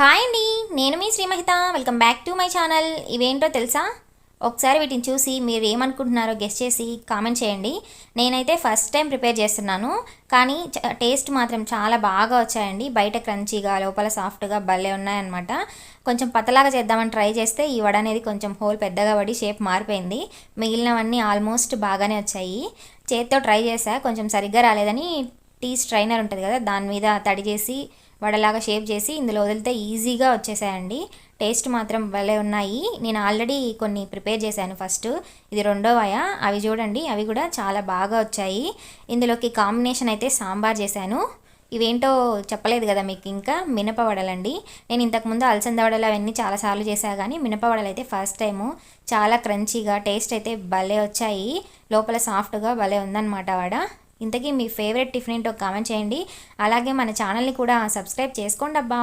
Hi అండి నేను మీ Srimahitha. Welcome back to my channel ఇవేంటో తెలుసా? ఒకసారి వీటిని చూసి మీరు ఏమనుకుంటున్నారో గెస్ట్ చేసి కామెంట్ చేయండి. నేనైతే ఫస్ట్ టైం ప్రిపేర్ చేస్తున్నాను. కానీ టేస్ట్ మాత్రం చాలా బాగా వచ్చాయండి. బయట క్రంచీగా లోపల సాఫ్ట్గా భలే ఉన్నాయన్నమాట. కొంచెం పతలాగా చేద్దామని ట్రై చేస్తే ఈ వడ అనేది కొంచెం హోల్ పెద్దగా పడి షేప్ మారిపోయింది. మిగిలినవన్నీ ఆల్మోస్ట్ బాగానే వచ్చాయి. చేత్తో ట్రై చేసా కొంచెం సరిగ్గా రాలేదని టీ స్ట్రైనర్ ఉంటుంది కదా దాని మీద తడి చేసి వడలాగా షేప్ చేసి ఇందులో వదిలితే ఈజీగా వచ్చేసాయండి. టేస్ట్ మాత్రం భలే ఉన్నాయి. నేను ఆల్రెడీ కొన్ని ప్రిపేర్ చేశాను ఫస్ట్. ఇది రెండోవయ. అవి చూడండి అవి కూడా చాలా బాగా వచ్చాయి. ఇందులోకి కాంబినేషన్ అయితే సాంబార్ చేశాను. ఇవేంటో చెప్పలేదు కదా మీకు ఇంకా మినపవడలండి. నేను ఇంతకుముందు అలసంద వడలు అవన్నీ చాలాసార్లు చేశా కానీ మినప వడలు అయితే ఫస్ట్ టైము చాలా క్రంచీగా టేస్ట్ అయితే భలే వచ్చాయి. లోపల సాఫ్ట్గా భలే ఉందన్నమాట వడ. ఇంతకీ మీ ఫేవరెట్ టిఫిన్ ఏంటో కామెంట్ చేయండి. అలాగే మన ఛానల్ని కూడా సబ్స్క్రైబ్ చేసుకోండి అబ్బా